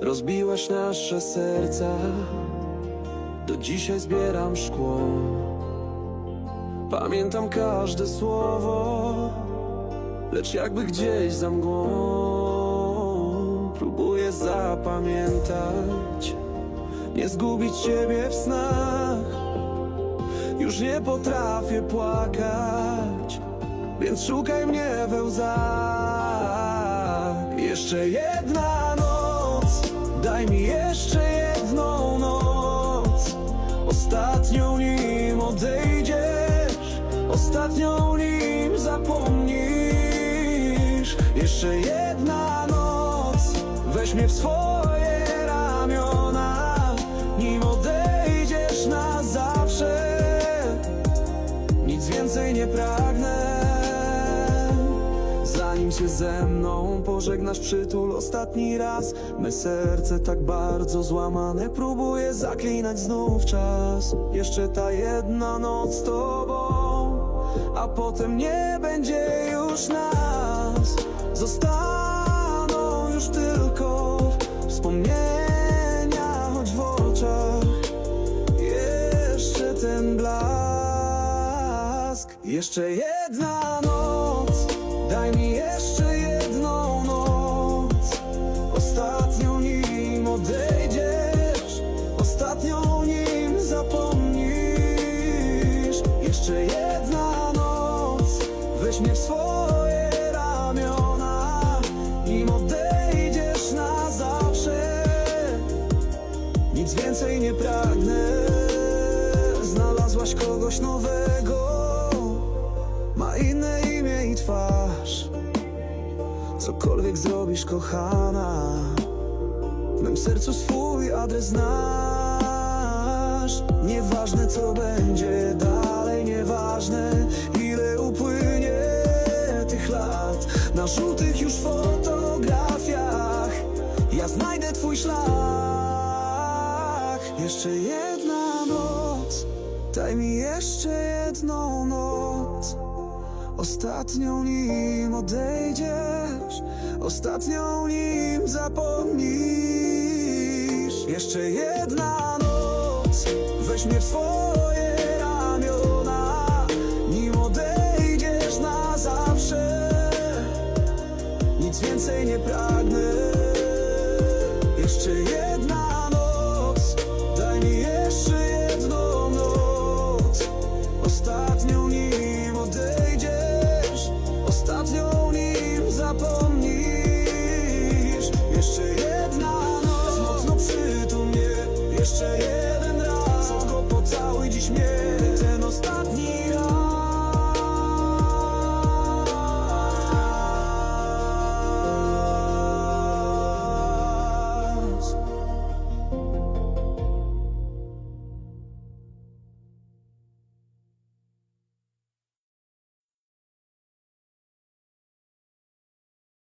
Rozbiłaś nasze serca. Do dzisiaj zbieram szkło. Pamiętam każde słowo Lecz jakby gdzieś za mgłą. Próbuję zapamiętać Nie zgubić ciebie w snach. Już nie potrafię płakać Więc szukaj mnie we łzach. Jeszcze jedna Daj mi jeszcze jedną noc. Ostatnią nim odejdziesz. Ostatnią nim zapomnisz. Jeszcze jedna noc. Weź mnie w swoje Zanim się ze mną pożegnasz przytul ostatni raz. Me serce tak bardzo złamane Próbuję zaklinać znów czas. Jeszcze ta jedna noc z tobą A potem nie będzie już nas. Zostaną już tylko wspomnienia Choć w oczach jeszcze ten blask. Jeszcze jedna noc Daj mi jeszcze jedną noc. Ostatnią nim odejdziesz. Ostatnią nim zapomnisz. Jeszcze jedna noc. Weź mnie w swoje ramiona. Nim odejdziesz na zawsze. Nic więcej nie pragnę. Znalazłaś kogoś nowego. Ma inne imię i twarz. Cokolwiek zrobisz, kochana W mym sercu swój adres znasz. Nieważne co będzie dalej Nieważne ile upłynie tych lat. Na żółtych już fotografiach Ja znajdę twój szlak. Jeszcze jedna noc Daj mi jeszcze jedną noc Ostatnią nim odejdziesz Ostatnią nim zapomnisz. Jeszcze jedna noc Weź mnie w swoje ramiona. Nim odejdziesz na zawsze Nic więcej nie pragnę. Jeszcze jedna